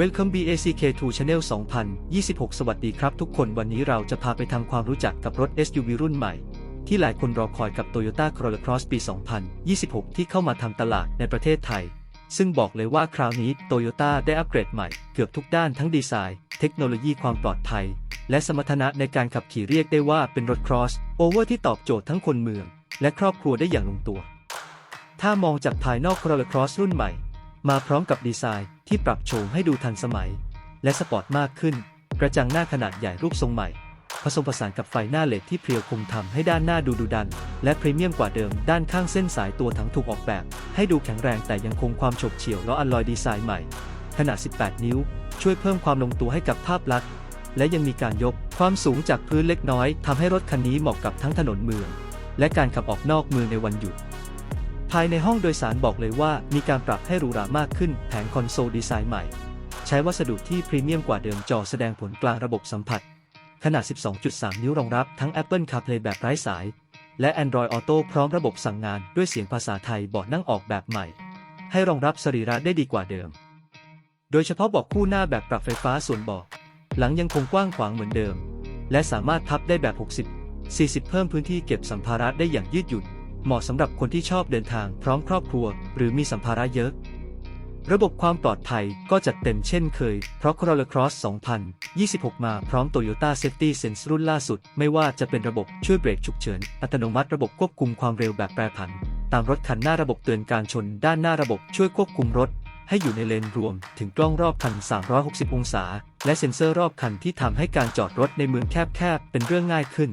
Welcome BACK2 Channel 2026 สวัสดีครับทุกคนวันนี้เราจะพาไปทำความรู้จักกับรถ SUV รุ่นใหม่ ที่หลายคนรอคอยกับ Toyota Corolla Cross ปี 2026 ที่เข้ามาทำตลาดในประเทศไทย ซึ่งบอกเลยว่าคราวนี้ Toyota ได้อัปเกรดใหม่ เกือบทุกด้านทั้งดีไซน์ เทคโนโลยีความปลอดภัย และสมรรถนะในการขับขี่เรียกได้ว่าเป็นรถ Cross Over ที่ตอบโจทย์ทั้งคนเมือง และครอบครัวได้อย่างลงตัว ถ้ามองจากภายนอก Corolla Cross รุ่นใหม่ มาพร้อมกับดีไซน์ที่ปรับโฉมให้ดูทันสมัย และสปอร์ตมากขึ้น กระจังหน้าขนาดใหญ่รูปทรงใหม่ ผสมผสานกับไฟหน้าเลดที่เพรียวคมทำให้ด้านหน้าดูดุดัน และพรีเมียมกว่าเดิมด้านข้างเส้นสายตัวถังถูกออกแบบ ให้ดูแข็งแรงแต่ยังคงความฉกเฉี่ยวและอัลลอยดีไซน์ใหม่ ขนาด 18 นิ้ว ช่วยเพิ่มความลงตัวให้กับภาพลักษณ์และยังมีการยกความสูงจากพื้นเล็กน้อยทำให้รถคันนี้เหมาะกับทั้งถนนเมือง และการขับออกนอกเมืองในวันหยุด ภายในห้องโดยสารบอกเลยว่ามีการปรับให้หรูหรามากขึ้น แผงคอนโซลดีไซน์ใหม่ ใช้วัสดุที่พรีเมียมกว่าเดิมจอแสดงผลกลางระบบสัมผัส ขนาด 12.3 นิ้วรองรับทั้ง Apple CarPlay แบบไร้สาย และ Android Auto พร้อมระบบสั่งงานด้วยเสียงภาษาไทยเบาะนั่งออกแบบใหม่ ให้รองรับสรีระได้ดีกว่าเดิม โดยเฉพาะเบาะคู่หน้าแบบปรับไฟฟ้าส่วนเบาะหลังยังคงกว้างขวางเหมือนเดิม และสามารถพับได้แบบ 60 40 เพิ่มพื้นที่เก็บสัมภาระได้อย่างยืดหยุ่น เหมาะสำหรับคนที่ชอบเดินทางพร้อมครอบครัว หรือมีสัมภาระเยอะ ระบบความปลอดภัยก็จัดเต็มเช่นเคย เพราะ Corolla Cross 2026 มาพร้อม Toyota Safety Sense รุ่นล่าสุด ไม่ว่าจะเป็นระบบช่วยเบรกฉุกเฉิน อัตโนมัติระบบควบคุมความเร็วแบบแปรผัน ตามรถคันหน้าระบบเตือนการชน ด้านหน้าระบบช่วยควบคุมรถให้อยู่ในเลนรวมถึงกล้องรอบคัน 360 องศา และเซ็นเซอร์รอบคันที่ทำให้การจอดรถในเมืองแคบๆ เป็นเรื่องง่ายขึ้น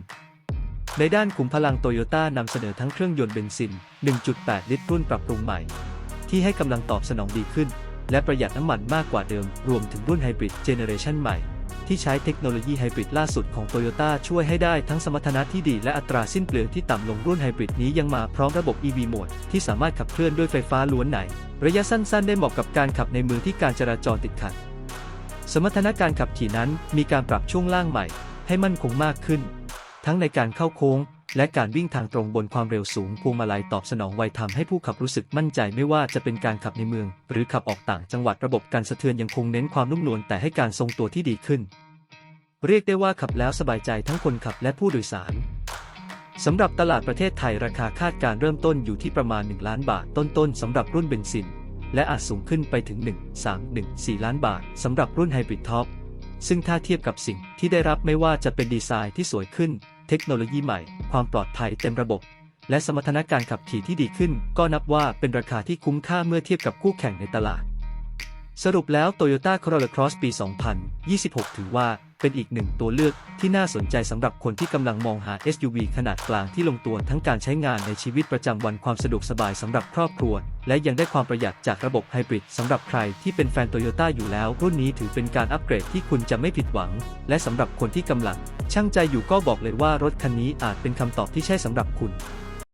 ในด้านขุมพลังโตโยต้านำเสนอทั้งเครื่องยนต์เบนซิน 1.8 ลิตรรุ่นปรับปรุงใหม่ ที่ให้กำลังตอบสนองดีขึ้น และประหยัดน้ำมันมากกว่าเดิม รวมถึงรุ่นไฮบริดเจเนเรชันใหม่ ที่ใช้เทคโนโลยีไฮบริดล่าสุดของโตโยต้าช่วยให้ได้ทั้งสมรรถนะที่ดีและอัตราสิ้นเปลืองที่ต่ำลงรุ่นไฮบริดนี้ยังมาพร้อมระบบ EV Mode ที่สามารถขับเคลื่อนด้วยไฟฟ้าล้วนไหน ระยะสั้นๆ ได้เหมาะกับการขับในเมืองที่การจราจรติดขัด สมรรถนะการขับขี่นั้นมีการปรับช่วงล่างใหม่ ให้มั่นคงมากขึ้น ทั้งในการเข้าโค้ง และการวิ่งทางตรงบนความเร็วสูงพวงมาลัยตอบสนองไวทำให้ผู้ขับรู้สึกมั่นใจไม่ว่าจะเป็นการขับในเมือง หรือขับออกต่างจังหวัดระบบการสะเทือนยังคงเน้นความนุ่มนวลแต่ให้การทรงตัวที่ดีขึ้น เรียกได้ว่าขับแล้วสบายใจทั้งคนขับและผู้โดยสารสำหรับตลาดประเทศไทยราคาคาดการเริ่มต้นอยู่ที่ประมาณ 1 ล้านบาทต้นๆสำหรับรุ่นเบนซิน และอาจสูงขึ้นไปถึง 1 3 1 4 ล้านบาทสำหรับรุ่นไฮบริดท็อป ซึ่งถ้าเทียบกับสิ่งที่ได้รับไม่ว่าจะเป็นดีไซน์ที่สวยขึ้น เทคโนโลยีใหม่ ความปลอดภัยเต็มระบบ และสมรรถนะการขับขี่ที่ดีขึ้น ก็นับว่าเป็นราคาที่คุ้มค่าเมื่อเทียบกับคู่แข่งในตลาด สรุปแล้ว Toyota Corolla Cross ปี 2026 ถือว่าเป็นอีกหนึ่งตัวเลือกที่น่าสนใจสำหรับคนที่กำลังมองหา SUV ขนาดกลางที่ลงตัวทั้งการใช้งานในชีวิตประจำวันความสะดวกสบายสำหรับครอบครัว และยังได้ความประหยัดจากระบบไฮบริดสำหรับใครที่เป็นแฟนโตโยต้าอยู่แล้ว รุ่นนี้ถือเป็นการอัปเกรดที่คุณจะไม่ผิดหวัง และสำหรับคนที่กำลังช่างใจอยู่ก็บอกเลยว่ารถคันนี้อาจเป็นคำตอบที่ใช่สำหรับคุณ